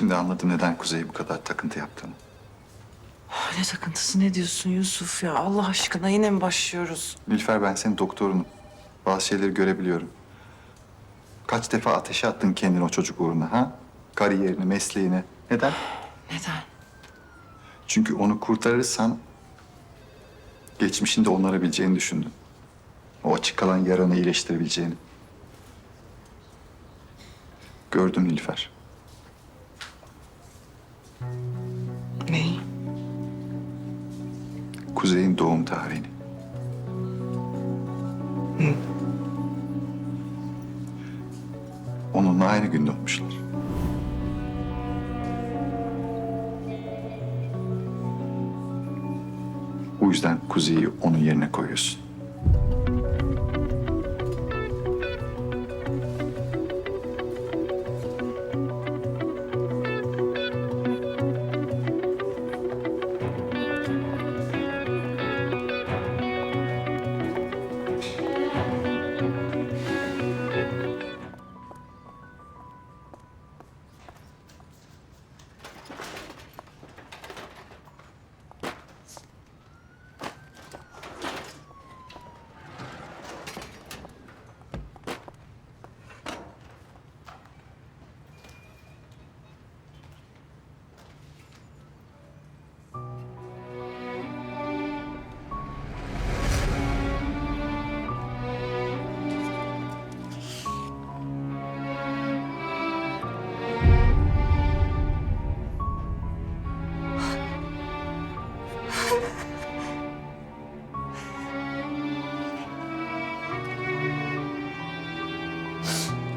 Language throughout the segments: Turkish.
Şimdi anladım neden Kuzey'e bu kadar takıntı yaptığını. Ne takıntısı ne diyorsun Yusuf ya? Allah aşkına yine mi başlıyoruz? Nilüfer ben senin doktorunum. Bazı şeyleri görebiliyorum. Kaç defa ateşe attın kendini o çocuk uğruna ha? Kariyerini, mesleğini. Neden? Neden? Çünkü onu kurtarırsan geçmişinde onarabileceğini düşündün. O açık kalan yaranı iyileştirebileceğini. Gördüm Nilüfer. Neyi? Kuzey'in doğum tarihini. Onunla aynı gün doğmuşlar. Bu yüzden Kuzey'i onun yerine koyuyorsun.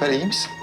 Nilüfer iyi misin?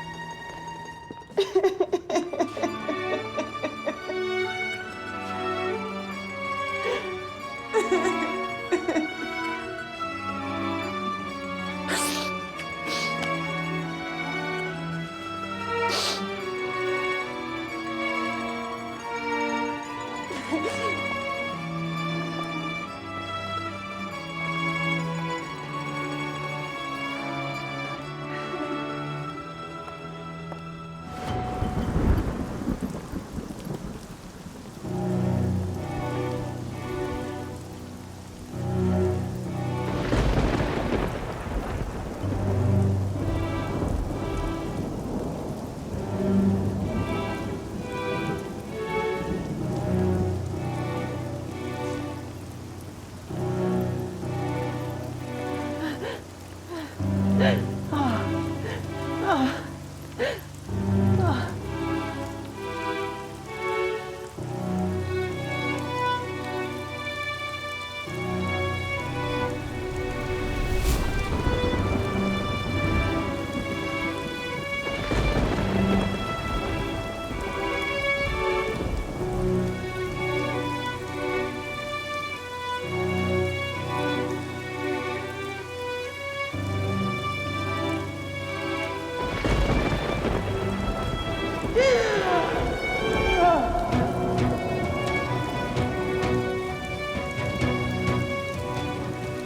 Đây.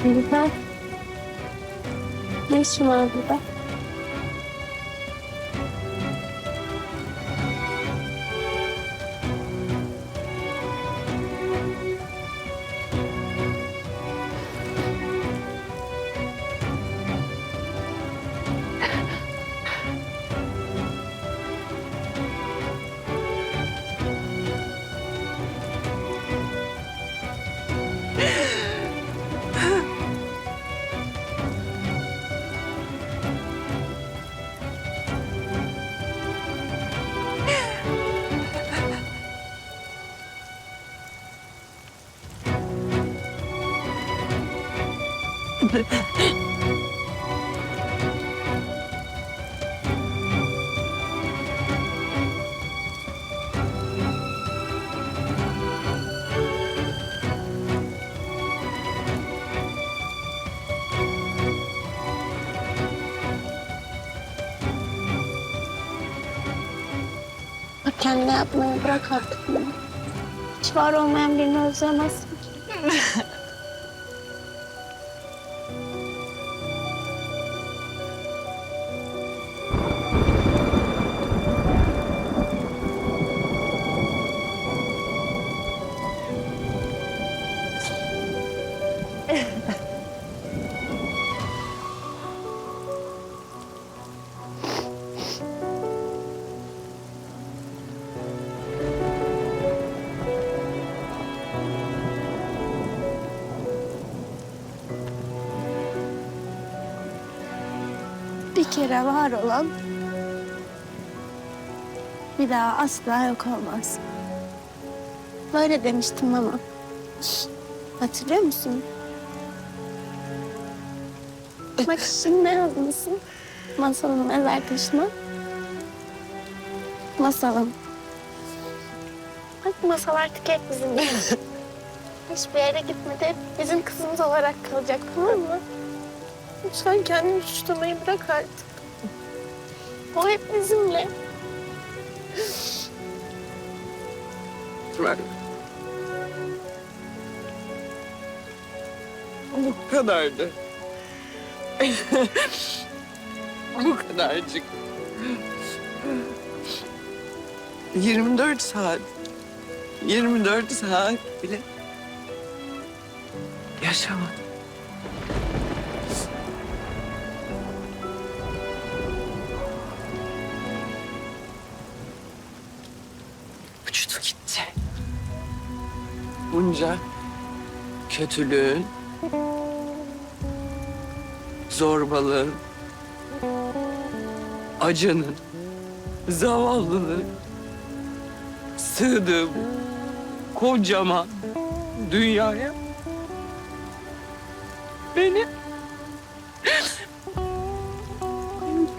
Nilüfer. Ne işin var burada? Kendine yapmayı bırak artık bunu. Hiç var olmayan birini özlemezsin ki. Bir kere var olan bir daha asla yok olmaz. Böyle demiştim ama. Hatırlıyor musun? Bak şimdi ne yazmışsın? Masalın mezar taşına. Masalım. Bak masal artık hep bizimle. Hiçbir yere gitmedi. Hep bizim kızımız olarak kalacak tamam mı? Lütfen kendini suçlamayı bırak artık. O hep bizimle. Bak. Bu kadardı. Bu kadarcık. 24 saat. 24 saat bile yaşamadım. Bunca kötülüğün, zorbalığın, acının, zavallılığın sığdığı kocaman dünyaya beni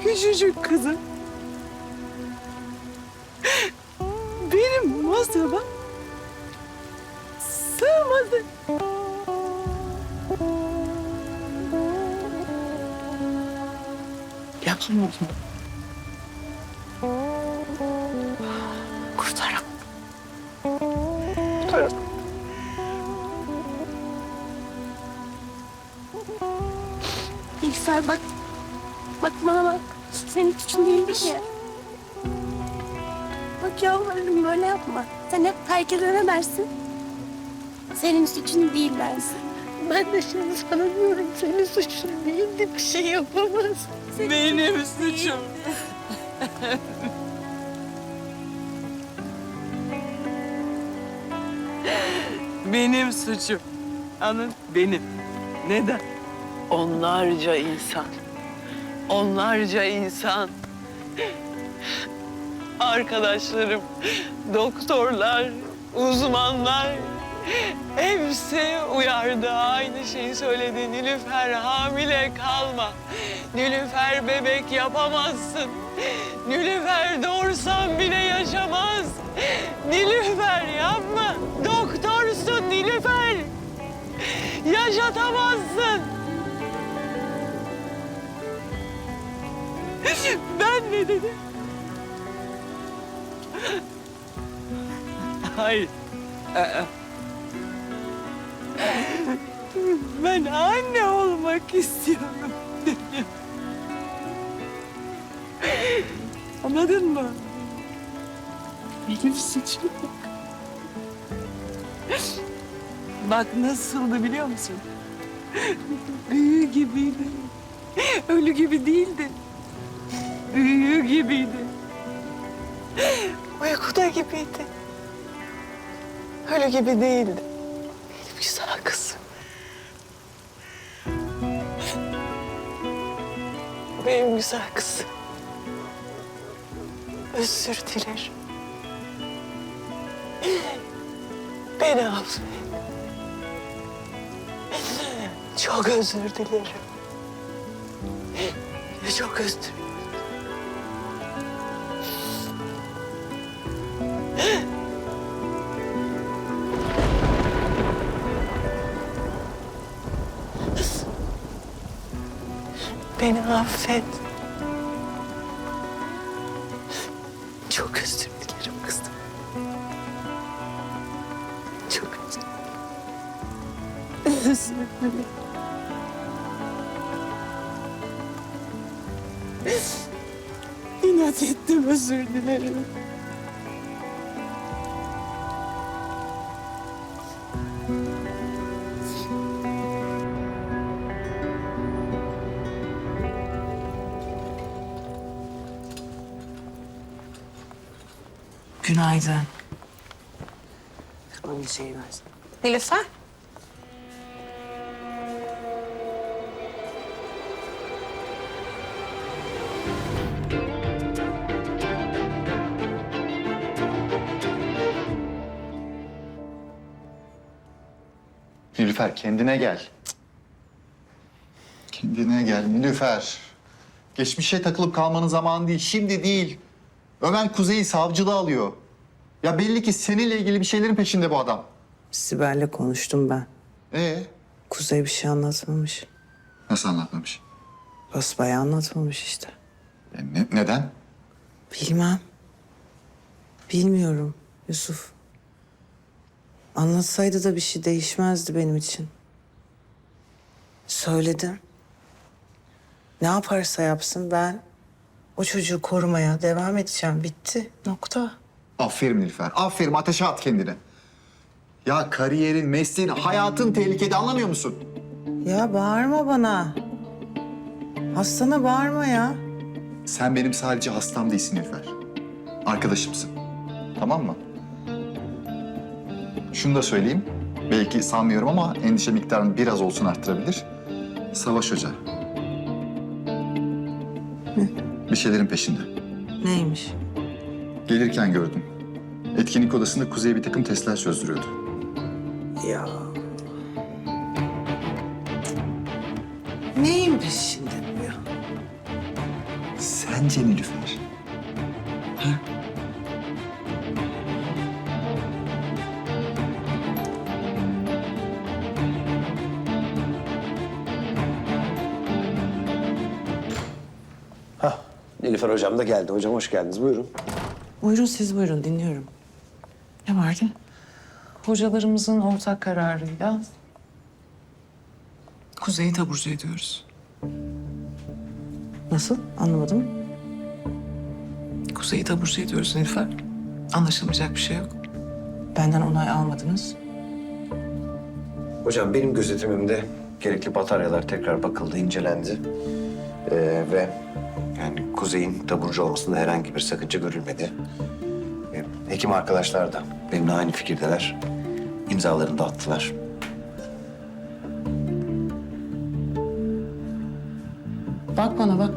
küçücük kızım benim masama Yapamadım. Kurtaramam. Kurtaramam. İlksel bak. Bak bana bak. Senin suçun değildi ki. Bak yalvarırım böyle yapma. Sen hep herkese ne dersin? Senin suçun değil dersin. Ben de şimdi sana diyorum senin suçun değildi bir şey yapamaz. Benim suçum. Benim suçum. Anın benim. Neden? Onlarca insan. Onlarca insan. Arkadaşlarım, doktorlar, uzmanlar hepsi uyardı. Aynı şeyi söyledi. Nilüfer hamile kalma. Nilüfer bebek yapamazsın. Nilüfer doğursan bile yaşamaz. Nilüfer yapma. Doktorsun Nilüfer. Yaşatamazsın. Ben ne dedim? Hayır. Aa. Ben anne olmak istiyorum dedim. Anladın mı? Benim suçum yok. Bak nasıldı biliyor musun? Büyü gibiydi. Ölü gibi değildi. Büyü gibiydi. Uykuda gibiydi. Ölü gibi değildi. Güzel kızım. Benim güzel kızım. Özür dilerim. Beni affet. Çok özür dilerim. Çok özür Beni affet. Çok özür dilerim kızım. Çok özür Özür dilerim. İnat ettim özür dilerim. Günaydın. Aynı şeyi versin. Nilüfer. Nilüfer kendine gel. Kendine gel Nilüfer. Geçmişe takılıp kalmanın zamanı değil, şimdi değil. Ömer Kuzey'i savcılığa alıyor. Ya belli ki seninle ilgili bir şeylerin peşinde bu adam. Sibel'le konuştum ben. Ee, Kuzey bir şey anlatmamış. nasıl anlatmamış? Basbayağı anlatmamış işte. E, ne- neden? Bilmem. Bilmiyorum Yusuf. Anlatsaydı da bir şey değişmezdi benim için. Söyledim. Ne yaparsa yapsın ben o çocuğu korumaya devam edeceğim. Bitti. Nokta. Aferin Nilüfer, aferin ateşe at kendini. Ya kariyerin, mesleğin, hayatın tehlikede anlamıyor musun? Ya bağırma bana. Hastana bağırma ya. Sen benim sadece hastam değilsin Nilüfer. Arkadaşımsın. Tamam mı? Şunu da söyleyeyim. Belki sanmıyorum ama endişe miktarını biraz olsun arttırabilir. Savaş Hoca. Bir şeylerin peşinde. Neymiş? Gelirken gördüm. Etkinlik odasında Kuzey'e bir takım testler çözdürüyordu. Ya. Neymiş şimdi bu ya? Sence Nilüfer? Hah, Nilüfer hocam da geldi. Hocam hoş geldiniz. Buyurun. Buyurun siz buyurun dinliyorum. Ne vardı? Hocalarımızın ortak kararıyla Kuzey'i taburcu ediyoruz. Nasıl? Anlamadım. Kuzey'i taburcu ediyoruz Nilüfer. Anlaşılmayacak bir şey yok. Benden onay almadınız. Hocam benim gözetimimde gerekli bataryalar tekrar bakıldı, incelendi. Ee, ve yani Kuzey'in taburcu olmasında herhangi bir sakınca görülmedi. Hekim arkadaşlar da benimle aynı fikirdeler. İmzalarını da attılar. Bak bana bak.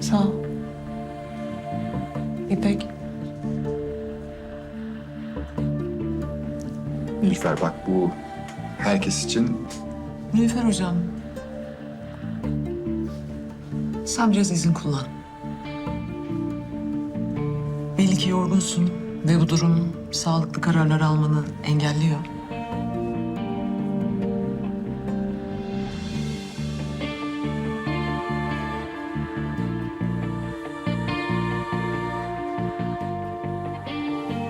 Sağ ol. İpek. Nilüfer bak bu herkes için Nilüfer hocam. Sen izin kullan. Belli ki yorgunsun ve bu durum sağlıklı kararlar almanı engelliyor.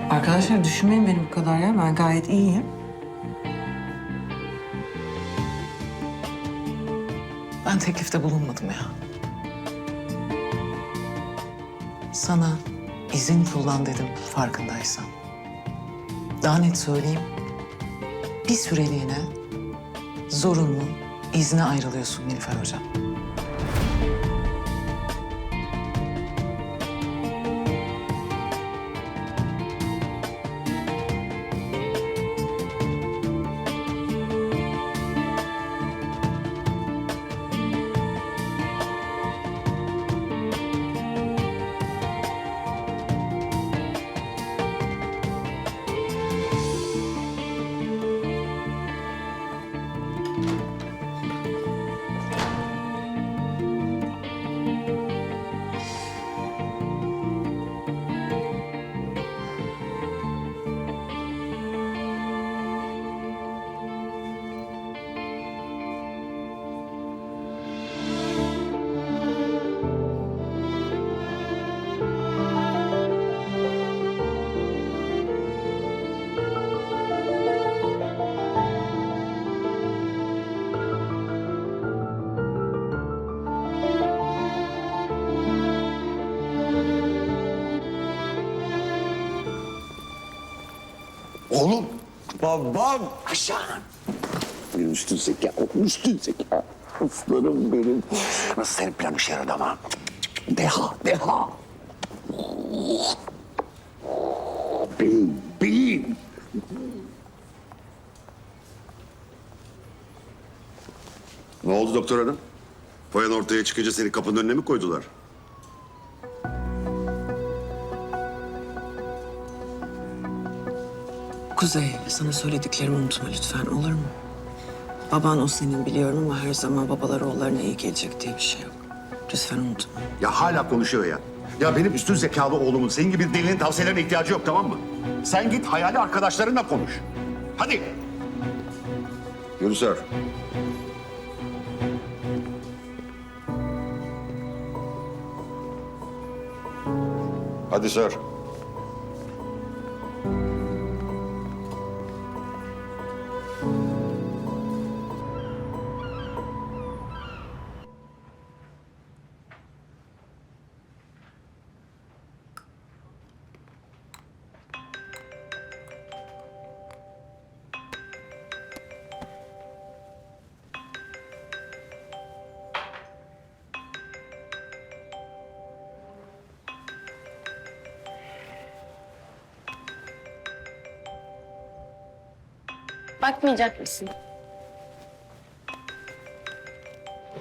Arkadaşlar düşünmeyin beni bu kadar ya. Ben gayet iyiyim. Ben teklifte bulunmadım ya. Sana izin kullan dedim farkındaysan. Daha net söyleyeyim. Bir süreliğine zorunlu izne ayrılıyorsun Nilüfer Hocam. Oğlum. Babam. Aşağı. Benim üstün zeka. Üstün zeka. Aslanım benim. Nasıl senin planın işe yaradı ama? Deha, deha. Beyim, beyim. Ne oldu doktor hanım? Foyan ortaya çıkınca seni kapının önüne mi koydular? Kuzey, sana söylediklerimi unutma lütfen olur mu? Baban o senin biliyorum ama her zaman babalar oğullarına iyi gelecek diye bir şey yok. Lütfen unutma. Ya hala konuşuyor ya. Ya benim üstün zekalı oğlumun senin gibi bir delinin tavsiyelerine ihtiyacı yok tamam mı? Sen git hayali arkadaşlarınla konuş. Hadi. Sir. Hadi sir. Bakmayacak mısın?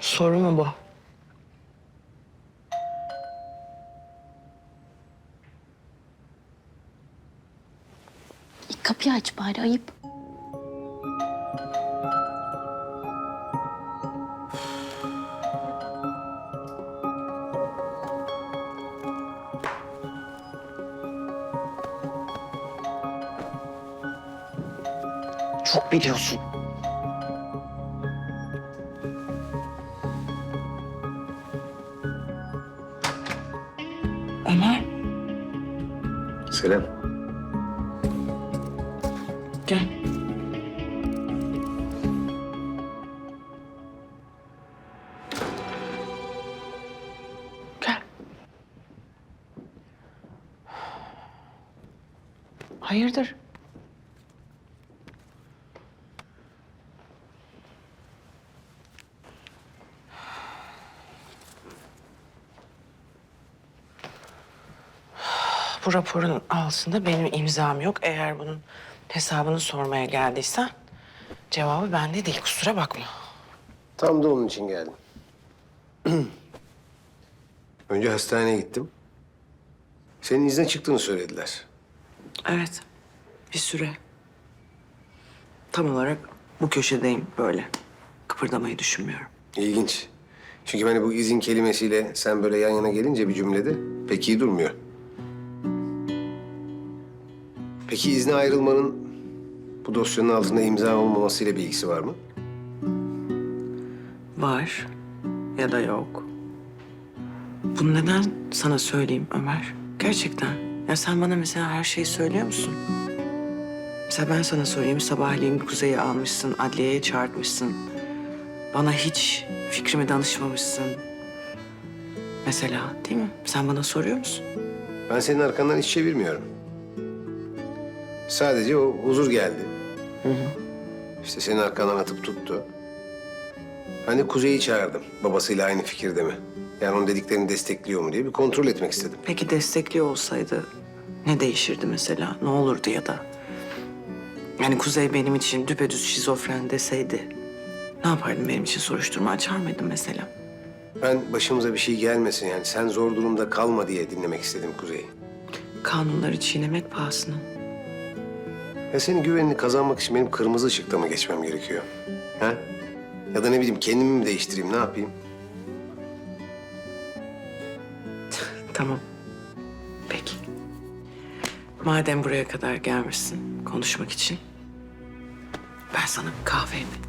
Soru mu bu? Kapıyı aç bari ayıp. Çok biliyorsun. Ömer, Selam. gel. Gel. Hayırdır? Bu raporun altında benim imzam yok. Eğer bunun hesabını sormaya geldiysen cevabı bende değil. Kusura bakma. Tam da onun için geldim. Önce hastaneye gittim. Senin izne çıktığını söylediler. Evet. Bir süre. Tam olarak bu köşedeyim böyle. Kıpırdamayı düşünmüyorum. İlginç. Çünkü hani bu izin kelimesiyle sen böyle yan yana gelince bir cümlede pek iyi durmuyor. Peki izne ayrılmanın bu dosyanın altında imza olmamasıyla bir ilgisi var mı? Var ya da yok. Bunu neden sana söyleyeyim Ömer? Gerçekten. Ya sen bana mesela her şeyi söylüyor musun? Mesela ben sana sorayım. Sabahleyin Kuzey'i almışsın, adliyeye çağırtmışsın. Bana hiç fikrimi danışmamışsın. Mesela değil mi? Sen bana soruyor musun? Ben senin arkandan hiç çevirmiyorum. Sadece o huzur geldi. İşte senin arkandan atıp tuttu. Hani Kuzey'i çağırdım. Babasıyla aynı fikirde mi? Yani onun dediklerini destekliyor mu diye bir kontrol etmek istedim. Peki destekliyor olsaydı ne değişirdi mesela? Ne olurdu ya da? Yani Kuzey benim için düpedüz şizofren deseydi ne yapardın benim için soruşturma açar mıydın mesela? Ben başımıza bir şey gelmesin yani sen zor durumda kalma diye dinlemek istedim Kuzey'i. Kanunları çiğnemek pahasına. Ya senin güvenini kazanmak için benim kırmızı ışıkta mı geçmem gerekiyor? Ha? Ya da ne bileyim kendimi mi değiştireyim ne yapayım? Tamam. Peki. Madem buraya kadar gelmişsin konuşmak için ben sana bir kahve yapayım.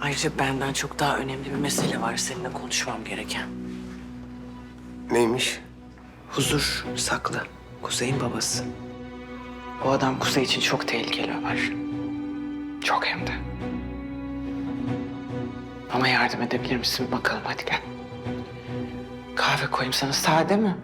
Ayrıca benden çok daha önemli bir mesele var seninle konuşmam gereken. Neymiş? Huzur saklı. Kuzey'in babası. O adam Kuzey için çok tehlikeli Ömer. Çok hem de. Ama yardım edebilir misin bakalım hadi gel. Kahve koyayım sana sade mi?